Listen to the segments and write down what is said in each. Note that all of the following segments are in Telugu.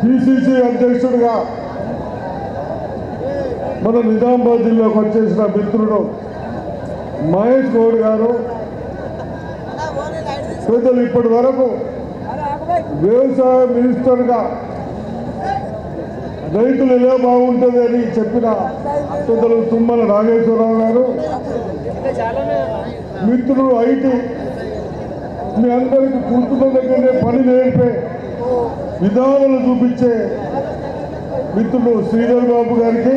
పిసిసి అధ్యక్షుడిగా మన నిజామాబాద్ జిల్లాకు వచ్చేసిన మిత్రుడు మహేష్ గౌడ్ గారు. పెద్దలు ఇప్పటి వరకు వ్యవసాయ మినిస్టర్గా రైతులు ఎలా బాగుంటుంది అని చెప్పిన పెద్దలు తుమ్మల నాగేశ్వరరావు గారు. మిత్రులు ఐటీ. మీ అందరికీ కూర్చున్న దగ్గరనే పని నేర్పే విధానాలు చూపించే మిత్రుడు శ్రీధర్ బాబు గారికి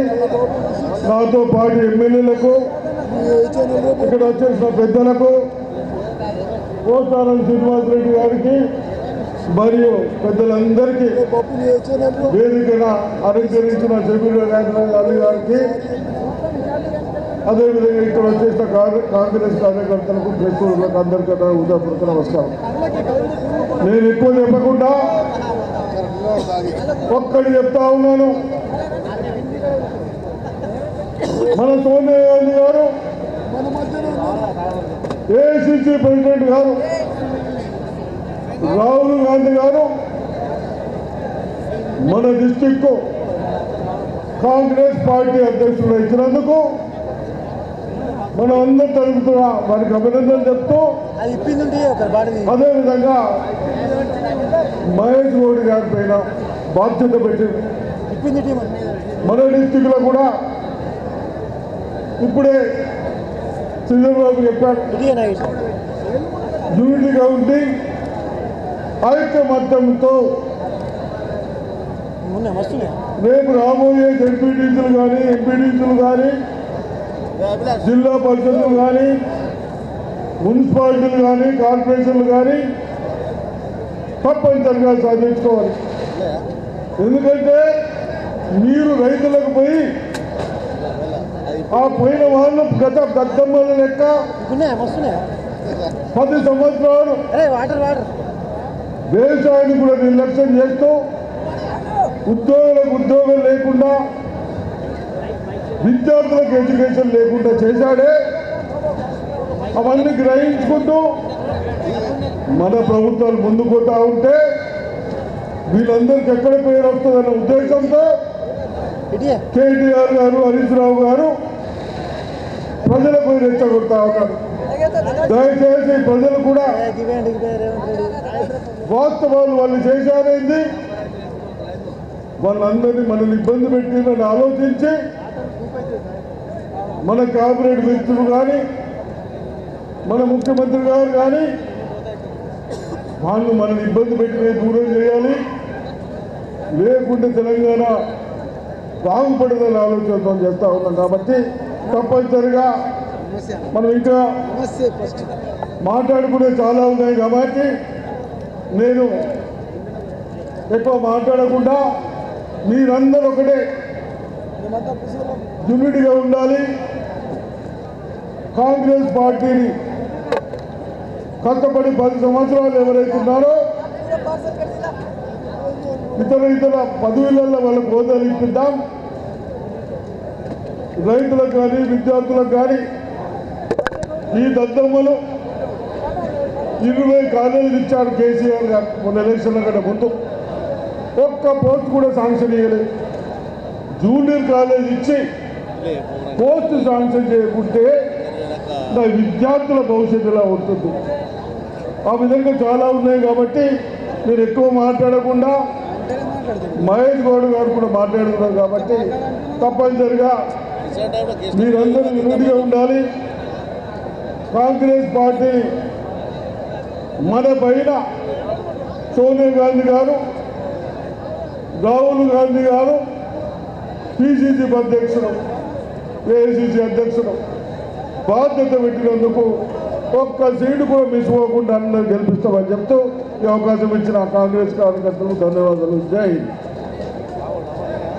నాతో పాటు ఎమ్మెల్యేలకు ఇక్కడ వచ్చేసిన పెద్దలకు పోతారం శ్రీనివాస్ రెడ్డి గారికి మరియు పెద్దలందరికీ వేదికన అలంకరించిన జమీర్ గాంధీ గారికి అదేవిధంగా ఇక్కడ వచ్చేసిన కాంగ్రెస్ కార్యకర్తలకు ప్రెస్లకు అందరికీ ఉదాహరణ నమస్కారం. నేను ఎక్కువ చెప్పకుండా ఒక్కటి చెప్తా ఉన్నాను. మన సోనియా గాంధీ గారు ఏఐసిసి ప్రెసిడెంట్ గారు రాహుల్ గాంధీ గారు మన డిస్టిక్ కాంగ్రెస్ పార్టీ అధ్యక్షుడు ఇచ్చినందుకు మనం అందరి తరపున వారికి అభినందనలు చెప్తూ అదేవిధంగా మహేష్ గౌడ్ గారి పైన బాధ్యత పెట్టింది ఇప్పింది టీం. మన డిస్టిక్లో కూడా ఇప్పుడే చంద్రబాబు చెప్పారు నైట్ యూనిటీగా ఉండి ఐక్యమత్యంతో రేపు రాబోయే జడ్పీటీసీలు కానీ ఎంపీటీసీలు కానీ జిల్లా పరిషత్తులు కానీ మున్సిపాలిటీలు కానీ కార్పొరేషన్లు కానీ తప్పనిసరిగా సాధించుకోవాలి. ఎందుకంటే మీరు రైతులకు పోయి ఆ పోయిన వాళ్ళు గత గద్దమ్మల లెక్క పది సంవత్సరాలు వ్యవసాయాన్ని కూడా నిర్లక్ష్యం చేస్తూ ఉద్యోగులకు ఉద్యోగం లేకుండా విద్యార్థులకు ఎడ్యుకేషన్ లేకుండా చేశాడే. అవన్నీ గ్రహించుకుంటూ మన ప్రభుత్వాలు ముందుకు పోతా ఉంటే వీళ్ళందరికీ ఎక్కడ పేరు వస్తుందన్న ఉద్దేశంతో కేటీఆర్ గారు హరీష్ రావు గారు ప్రజలకు రెచ్చగొడతా ఉన్నారు. దయచేసి ప్రజలు కూడా వాస్తవాలు వాళ్ళు చేశారైంది? వాళ్ళందరినీ మనల్ని ఇబ్బంది పెట్టిందని ఆలోచించి మన క్యాబినెట్ మిత్రులు కానీ మన ముఖ్యమంత్రి గారు కానీ వాళ్ళు మనల్ని ఇబ్బంది పెట్టిన దూరం లేకుంటే తెలంగాణ బాగుపడదని ఆలోచనతో చేస్తూ ఉన్నాం కాబట్టి తప్పనిసరిగా మనం ఇంకా మాట్లాడుకునే చాలా ఉన్నాయి కాబట్టి నేను ఎక్కువ మాట్లాడకుండా మీరందరూ ఒకటే యూనిట్గా ఉండాలి. కాంగ్రెస్ పార్టీని కష్టపడి పది సంవత్సరాలు ఎవరైతే ఉన్నారో ఇతర ఇతర పదవులలో వాళ్ళకు హోదాలు ఇప్పిద్దాం. రైతులకు కానీ విద్యార్థులకు కానీ ఈ దద్దమ్మలు ఇరవై కాలేజీలు ఇచ్చారు కేసీఆర్ గారు మొన్న ఎలక్షన్ల కంటే ముందు. ఒక్క పోస్ట్ కూడా శాంక్షన్ ఇవ్వలేదు జూనియర్ కాలేజ్ ఇచ్చి పోస్ట్ శాంక్షన్ చేయకుంటే నా విద్యార్థుల భవిష్యత్తులో ఉంటుంది? ఆ విధంగా చాలా ఉన్నాయి కాబట్టి మీరు ఎక్కువ మాట్లాడకుండా మహేష్ గౌడ్ గారు కూడా మాట్లాడుతున్నారు కాబట్టి తప్పనిసరిగా మీరందరూ యూనిట్గా ఉండాలి. కాంగ్రెస్ పార్టీ మన పైన సోనియా గాంధీ గారు రాహుల్ గాంధీ గారు పిసిసి అధ్యక్షుడు ఏఐసిసి అధ్యక్షుడు బాధ్యత పెట్టినందుకు ఒక్క సీటు కూడా మిస్ అవ్వకుండా అందరూ గెలిపిస్తామని చెప్తూ ఈ అవకాశం ఇచ్చిన కాంగ్రెస్ కార్యకర్తలకు ధన్యవాదాలు. జై హింద్.